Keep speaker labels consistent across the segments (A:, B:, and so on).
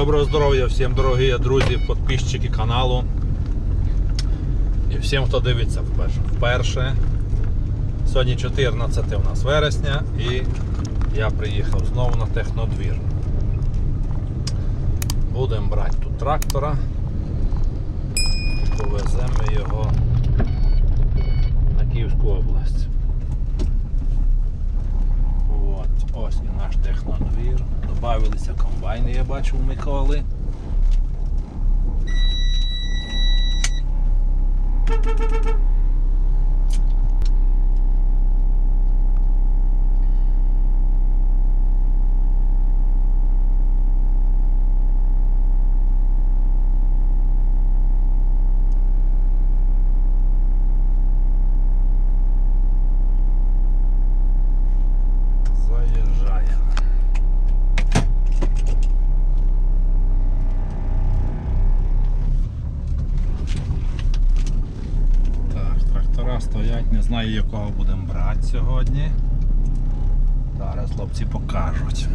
A: Доброго здоров'я всім, дорогі друзі, підписчики каналу. І всім, хто дивиться вперше. вперше. Сьогодні 14 у нас вересня і я приїхав знову на технодвір. Будемо брати тут трактора. Повеземо його на Київську область. От, ось і наш технодвір. Добавилися комбайни, я бачу у Миколи. Заїжджаємо. Так, трактора стоять, не знаю якого будемо брати сьогодні. Зараз хлопці покажуть.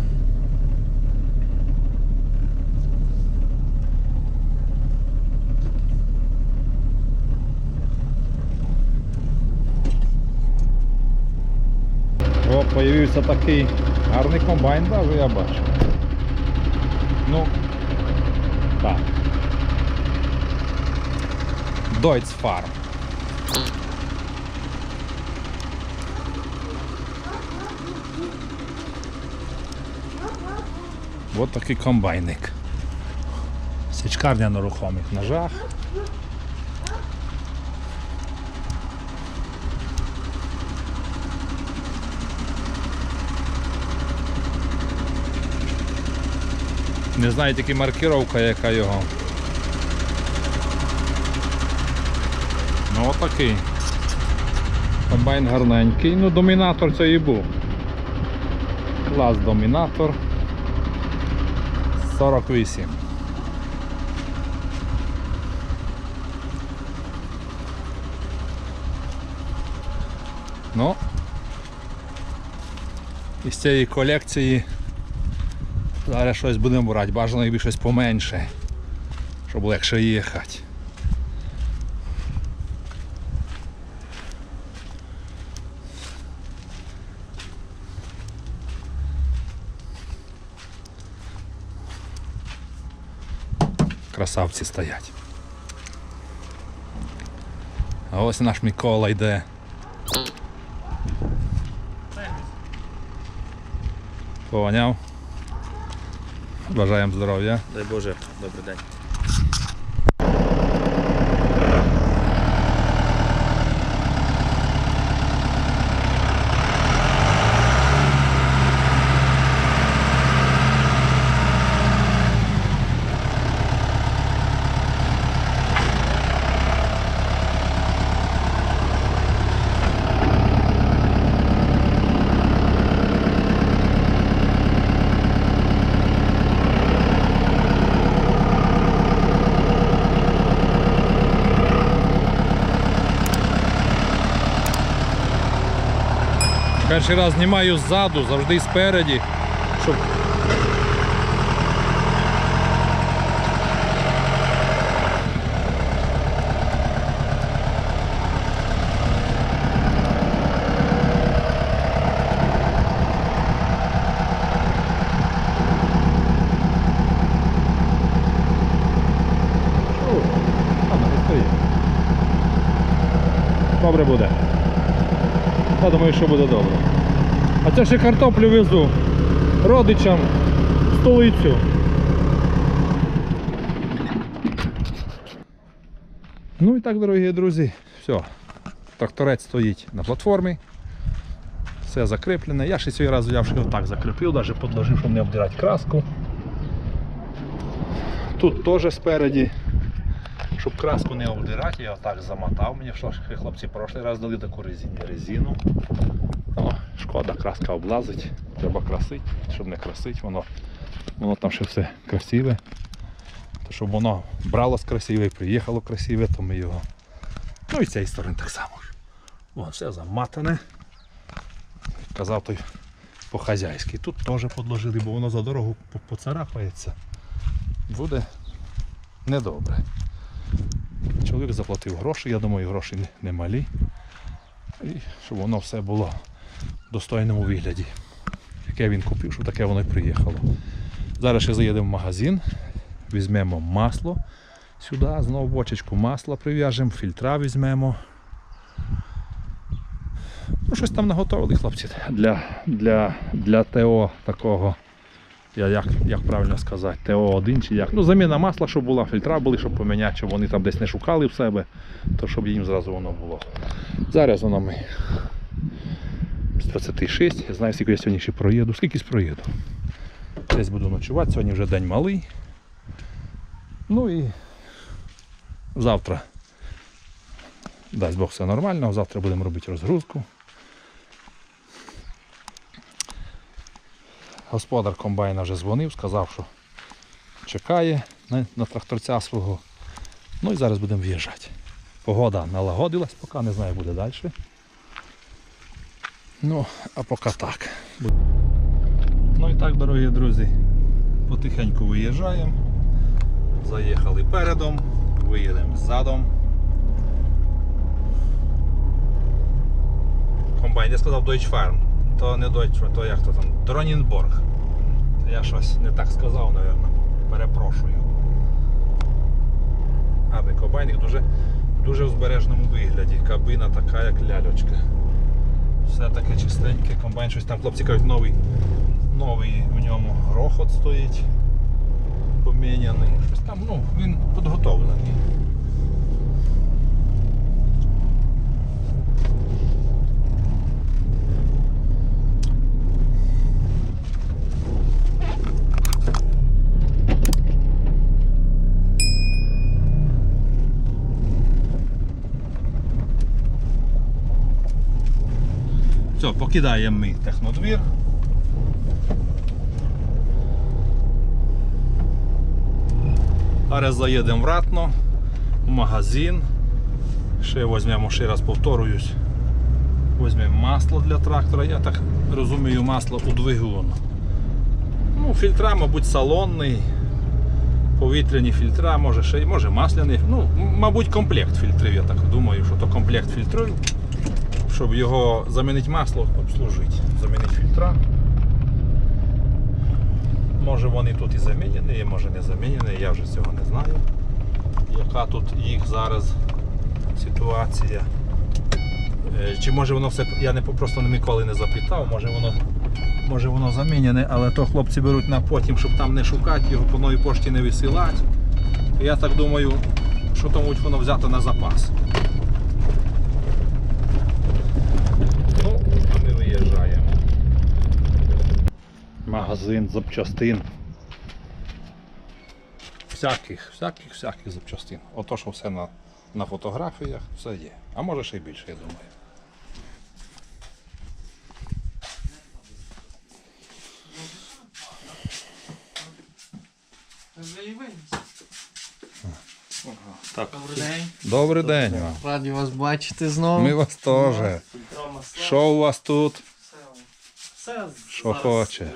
A: О, появився такий гарний комбайн, даже я бачу. Ну, так. Deutz Farm. Ось такий комбайник. Січкарня на рухомих ножах. Не знаю тільки маркировка яка його. Ну отакий. Комбайн гарненький. Ну домінатор це і був. Клас домінатор. 48. Ну, із цієї колекції зараз щось будемо брати. Бажано якби щось поменше, щоб легше їхати. Красавці стоять. А ось наш Микола йде. Пованяв. Бажаємо здоров'я.
B: Дай Боже, добрий день.
A: Перший раз знімаю ззаду, завжди спереді, щоб. Добре буде. Я думаю, що буде добре. А це ще картоплю везу родичам в столицю. Ну і так, дорогі друзі, все. Тракторець стоїть на платформі. Все закріплене. Я ще цей раз взяв, що отак закріпив, навіть подложив, щоб не обдирати краску. Тут теж спереді. Щоб краску не обдирати, я отак замотав. Мені що хлопці прошлий раз дали таку резину. резину. Шкода, краска облазить. Треба красити, щоб не красити, воно, воно там ще все красиве. То щоб воно бралось красиве приїхало красиве, то ми його. Ну і цієї сторони так само. Вон все заматане. Казав той по-хазяйськи. Тут теж подложили, бо воно за дорогу поцарапається. буде недобре. Чоловік заплатив гроші, я думаю, гроші не, не. І щоб воно все було достойному вигляді. Яке він купив, щоб таке воно й приїхало. Зараз ще заїдемо в магазин, візьмемо масло сюди, знову бочечку масла прив'яжемо, фільтра візьмемо. Ну, щось там наготовили хлопці для, для, для ТО такого. Я як, як правильно сказати, ТО1 чи як. Ну, заміна масла, щоб була, фільтра були, щоб поміняти, щоб вони там десь не шукали в себе, то щоб їм зразу воно було. Зараз воно ми 26, я знаю, скільки я сьогодні ще проїду, скільки проїду. Десь буду ночувати, сьогодні вже день малий. Ну і завтра. Дасть Бог все нормально, завтра будемо робити розгрузку. Господар комбайна вже дзвонив, сказав, що чекає на, на тракторця свого. Ну і зараз будемо в'їжджати. Погода налагодилась, поки не знаю, буде далі. Ну, а поки так. Ну і так, дорогі друзі, потихеньку виїжджаємо. Заїхали передом, виїдемо ззадом. Комбайн, я сказав Deutsche Farm. То не Deutsche, то як то там? Дронінборг. Я щось не так сказав, напевно. Перепрошую. Гарний комбайник дуже, дуже в збережному вигляді. Кабина така, як ляльочка. Все таке чистеньке, комбайн щось там хлопці кажуть, новий, новий в ньому рохот стоїть. Поміняний. Щось там, ну, він підготовлений. Все, покидаємо ми технодвір. Зараз заїдемо в Ратно, в магазин. Ще візьмемо, ще раз повторююсь. Візьмемо масло для трактора. Я так розумію, масло у двигун. Ну, фільтра, мабуть, салонний. Повітряні фільтра, може ще може масляний. Ну, мабуть, комплект фільтрів, я так думаю, що то комплект фільтрів щоб його замінити масло, обслужити, замінити фільтра. Може вони тут і замінені, може не замінені, я вже цього не знаю. Яка тут їх зараз ситуація. Е, Чи може воно все. Я не просто ніколи не запитав, може воно може воно замінене, але то хлопці беруть на потім, щоб там не шукати, його по новій пошті не висилати. Я так думаю, що тому воно взято на запас. Ну, а ми виїжджаємо. Магазин запчастин. Всяких, всяких, всяких запчастин. Ото, що все на, на фотографіях, все є. А може ще й більше, я думаю. Так.
B: Добрий день.
A: Добрий день вам.
B: Раді вас бачити знову.
A: Ми вас теж. Що у вас тут?
B: Все, все
A: Що
B: зараз,
A: хочеш.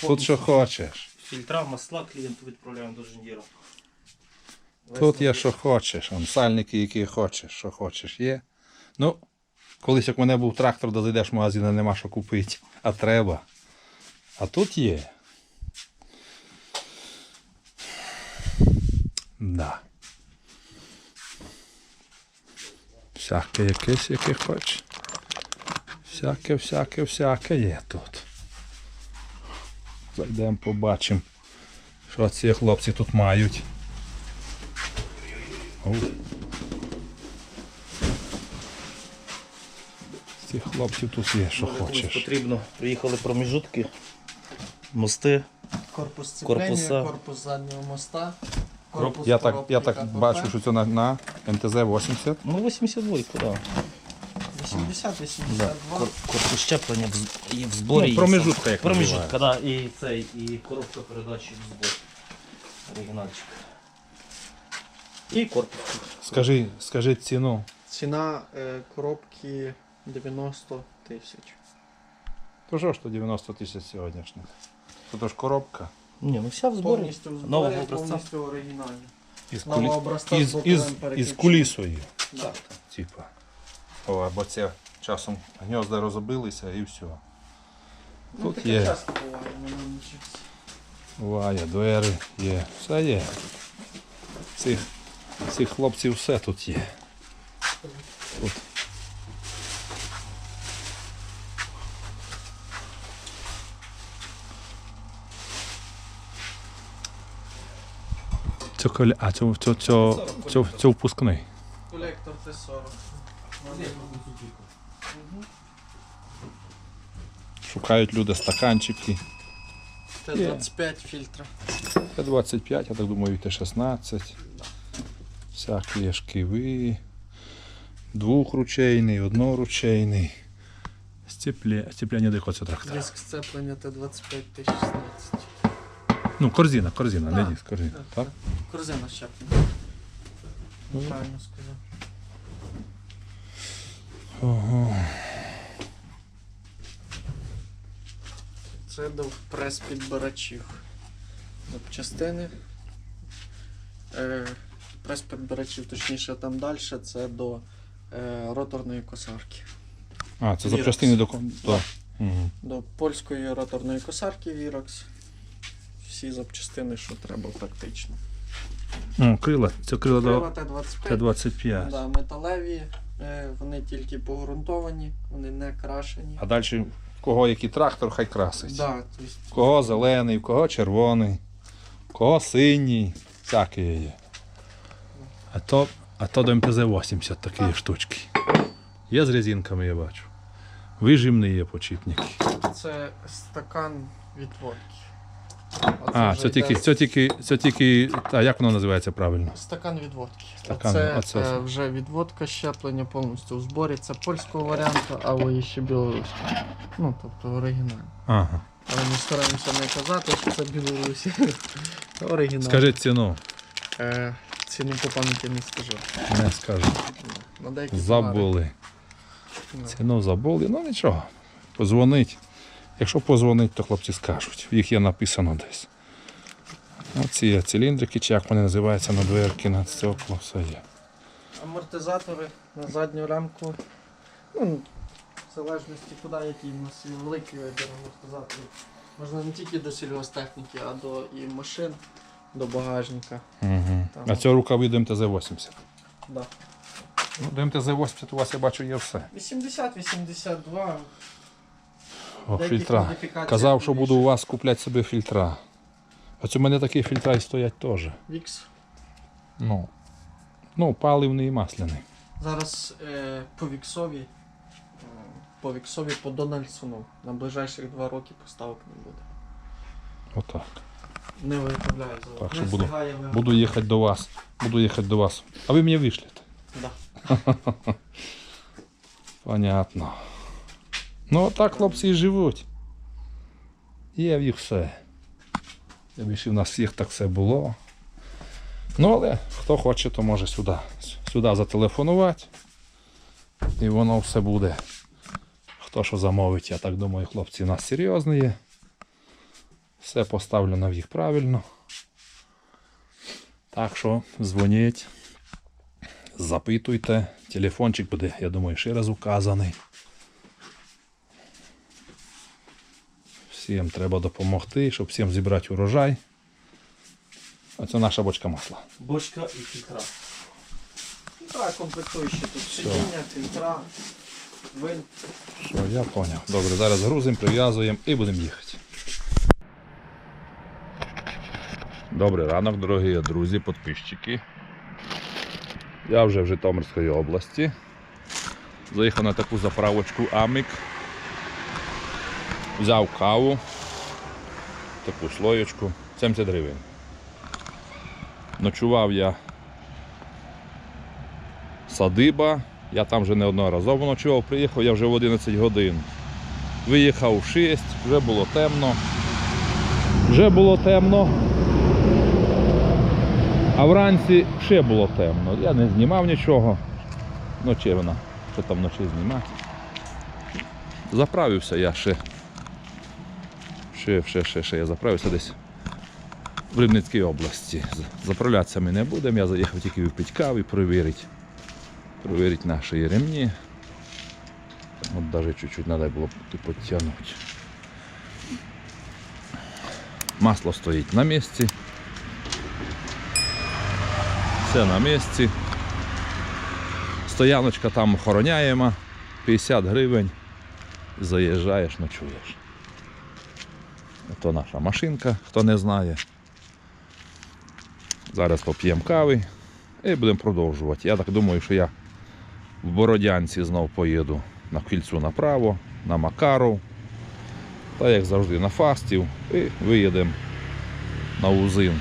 A: Тут що хочеш.
B: Фільтра масла клієнту відправляємо до Жендіра.
A: Тут є що хочеш. Он сальники, які хочеш, що хочеш, є. Ну, колись як в мене був трактор, де зайдеш в магазин, а нема що купити, а треба. А тут є. Да. Всяке якесь, яке хочеш. Всяке, всяке, всяке є тут. Зайдемо, побачимо, що ці хлопці тут мають. Оу. Ці хлопців тут є, що
B: Може,
A: хочеш.
B: потрібно. Приїхали проміжутки, мости.
C: Корпус сцеплення,
B: Корпуса.
C: корпус заднього моста. Корпус
A: Я так, я так бачу, що це на, на МТЗ-80.
B: Ну, 82, да.
C: 80,
B: да.
C: 82.
B: Кор- Корпус щеплення в, з- і в зборі.
A: Ну,
B: є
A: промежутка,
B: сам.
A: як
B: Промежутка, да. І цей, і коробка передачі в збор. Оригінальчик. І корпус.
A: Скажи, скажи ціну.
C: Ціна е, коробки 90 тисяч.
A: То що ж то 90 тисяч сьогоднішніх? То, то ж коробка.
B: Ні, ну вся в зборі.
C: Повністю в зборі,
B: Нового образця.
C: повністю оригінальні.
A: Із,
C: Нового
A: кулі...
C: образця
A: із,
C: з
A: із,
C: боковим
A: із
C: переключенням.
A: кулісою.
C: Да.
A: Типа. О, або це часом гнізда розбилися і все.
C: Ну,
A: Тут
C: таке
A: є.
C: часто буває.
A: Буває, двері є. Все є. Цих, цих хлопців все тут є. Тут. Це коля... А, це, це, це, це, це впускний.
C: Колектор Т-40.
A: Шукають люди стаканчики.
C: Т-25 фільтра.
A: Т-25, я так думаю, і Т-16. Всякі шківи. Двохручейний, одноручейний. Степля... Степляння дико це трактор.
C: Диск сцеплення Т-25 Т-16.
A: Ну, корзина, корзина, не
C: Так.
A: диск, корзина. Так?
C: Корзина щеплення.
A: Ну.
C: Правильно сказав.
A: Ого.
C: Це до прес-підбирачів. Запчастини. Е, прес-підбирачів, точніше там далі, це до е, роторної косарки.
A: А, це запчастини до... до... Угу.
C: До польської роторної косарки Вірокс. Всі запчастини, що треба практично.
A: О, крила. Це крила
C: Крила
A: до
C: Т-25.
A: Т-25.
C: Да, металеві, вони тільки погрунтовані, вони не крашені.
A: А далі в кого який трактор, хай красить.
C: Да, то есть,
A: В кого зелений, в кого червоний, в кого синій, всяке є. А то, а то до МТЗ-80 такі штучки. Є з резинками, я бачу. Вижимний є почіпник.
C: це стакан відводки.
A: А, це тільки, це тільки, це тільки, а як воно називається правильно?
C: Стакан відводки.
A: Стакан,
C: це
A: оце.
C: е, вже відводка щеплення повністю в зборі. Це польського варіанту, або ще білоруського. Ну, тобто оригінал.
A: Ага.
C: Але ми стараємося не казати, що це Білорусі. Оригінал.
A: Скажи ціну.
C: Е, ціну по пам'яті не скажу.
A: Не скажу.
C: На деякі
A: Забули.
C: товари.
A: Ціну забули. Ну нічого. Позвонить. Якщо позвонить, то хлопці скажуть. Їх є написано десь. Оці циліндрики, чи як вони називаються на дверки, на стекло, все є.
C: Амортизатори на задню рамку. Ну, в залежності куди який у нас є великий вибір амортизаторів. Можна не тільки до сільгостехніки, а до і машин, до багажника.
A: Угу.
C: Там.
A: А цього рукави до МТЗ-80.
C: Да.
A: Ну, до МТЗ-80 у вас я бачу є все.
C: 80-82.
A: О, фільтра. Казав, що буду у вас купляти собі фільтра. Ось у мене такі фільтра і стоять теж.
C: Вікс.
A: Ну, ну паливний і масляний.
C: Зараз е, по Віксові. е, По Віксові по Дональдсону на ближайших два роки поставок не буде.
A: Отак.
C: Не виготовляє завод.
A: Так,
C: не
A: що буду-
C: встигає виготовляти.
A: Буду їхати до вас. Буду їхати до вас. А ви мені вишлете.
C: Да.
A: Понятно. Ну, отак хлопці і живуть. Є в їх все. Я більше в нас всіх так все було. Ну, але хто хоче, то може сюди. Сюди зателефонувати. І воно все буде. Хто що замовить, я так думаю, хлопці у нас серйозні є. Все поставлено в їх правильно. Так що дзвоніть, запитуйте. Телефончик буде, я думаю, ще раз указаний. Всім треба допомогти, щоб всім зібрати урожай. А це наша бочка масла.
B: Бочка і фільтра.
C: Так, комплектуючі тут сидіння, фільтра, винт.
A: Все, я зрозумів. Добре, зараз грузимо, прив'язуємо і будемо їхати. Добрий ранок, дорогі друзі, підписчики. Я вже в Житомирській області. Заїхав на таку заправочку Амік. Взяв каву, таку слоєчку, 70 гривень. Ночував я садиба. Я там вже неодноразово ночував, приїхав я вже в 11 годин. Виїхав в 6, вже було темно. Вже було темно. А вранці ще було темно. Я не знімав нічого. Ночі вона. Що там вночі знімати. Заправився я ще. Ще, ще, ще, ще я заправився десь в Рівненській області. Заправлятися ми не будемо, я заїхав тільки випити кави, перевірити, перевірити наші ремні. От навіть чуть-чуть треба було підтягнути. Масло стоїть на місці. Все на місці. Стояночка там охороняємо. 50 гривень. Заїжджаєш, ночуєш. То наша машинка, хто не знає. Зараз поп'ємо кави і будемо продовжувати. Я так думаю, що я в Бородянці знов поїду на кільцю направо, на Макаров. Та як завжди на Фастів і виїдемо на Узин.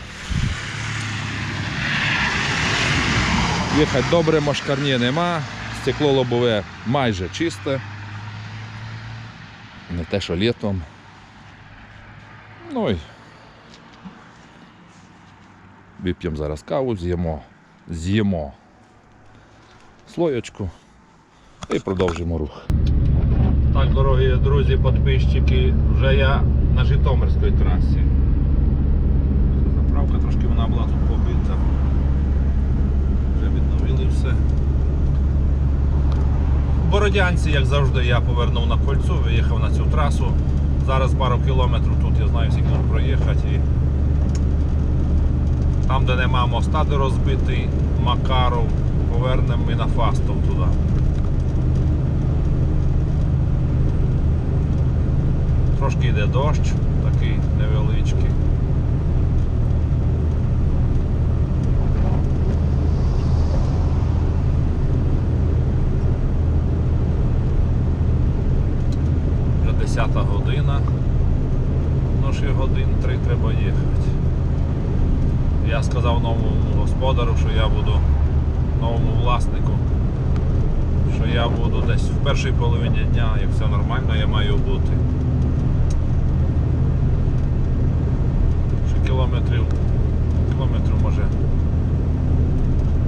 A: Їхати добре, машкарні нема, стекло лобове майже чисте. Не те, що літом. Ну і вип'ємо зараз каву, з'їмо, з'їмо слоєчку і продовжимо рух. Так, дорогі друзі, підписчики, вже я на Житомирській трасі. Заправка трошки вона була тут побита. Вже відновили все. Бородянці, як завжди, я повернув на кольцо, виїхав на цю трасу. Зараз пару кілометрів тут я знаю, скільки нам проїхати. Там, де нема моста, де розбитий Макаров, повернемо ми на Фастов туди. Трошки йде дощ, такий невеличкий. Вже 10 година. Ну ще годин три треба їхати. Я сказав новому господару, що я буду новому власнику, що я буду десь в першій половині дня, як все нормально, я маю бути. Ще кілометрів, кілометрів може.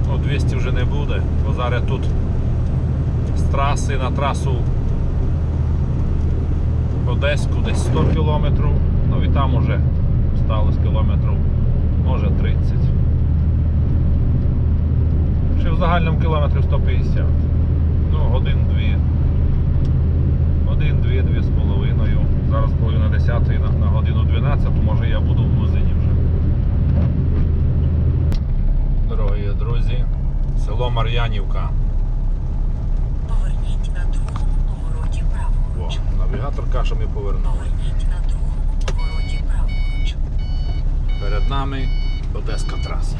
A: Ну, 200 вже не буде, бо зараз тут з траси на трасу Одеську десь 100 кілометрів, ну і там уже сталося кілометрів, може 30. Ще в загальному кілометрів 150. Ну, годин-дві. Один-дві, дві з половиною. Зараз половина 10 на, годину 12, може я буду в Лузині вже. Дорогі друзі, село Мар'янівка.
D: Поверніть на
A: О,
D: праворуч.
A: навігатор каже, ми повернули. Перед нами Одеська траса.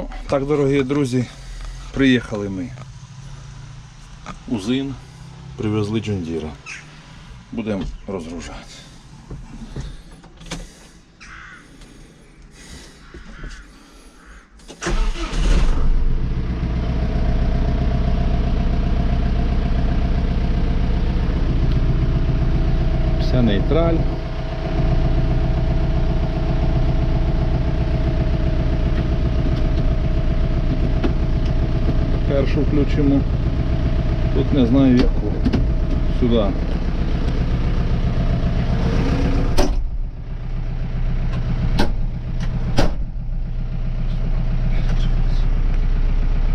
A: Ну, так, дорогі друзі, приїхали ми. Узин, привезли Джондіра. Будемо розгружати. Вся нейтраль. Першу включимо. Тут не знаю яку. Сюди.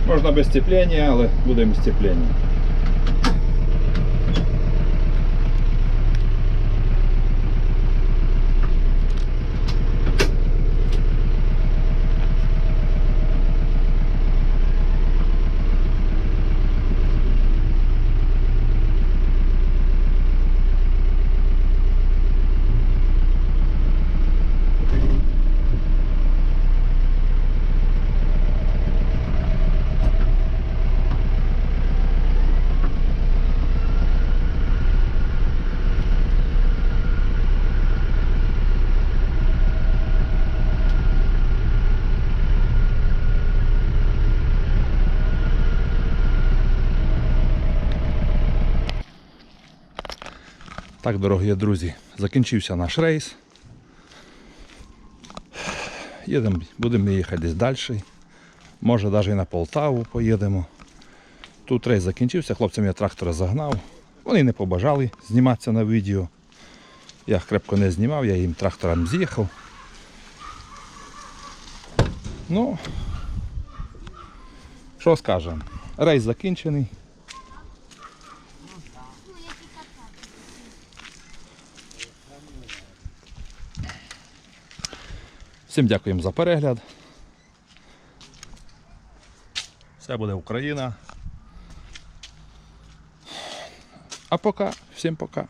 A: Можна без сцеплення, але будемо з Так, дорогі друзі, закінчився наш рейс. Їдемо, будемо їхати десь далі. Може навіть і на Полтаву поїдемо. Тут рейс закінчився, хлопцям я трактора загнав. Вони не побажали зніматися на відео. Я крепко не знімав, я їм трактором з'їхав. Ну, що скажемо? Рейс закінчений. Всім дякуємо за перегляд. Все буде Україна. А пока, всім пока.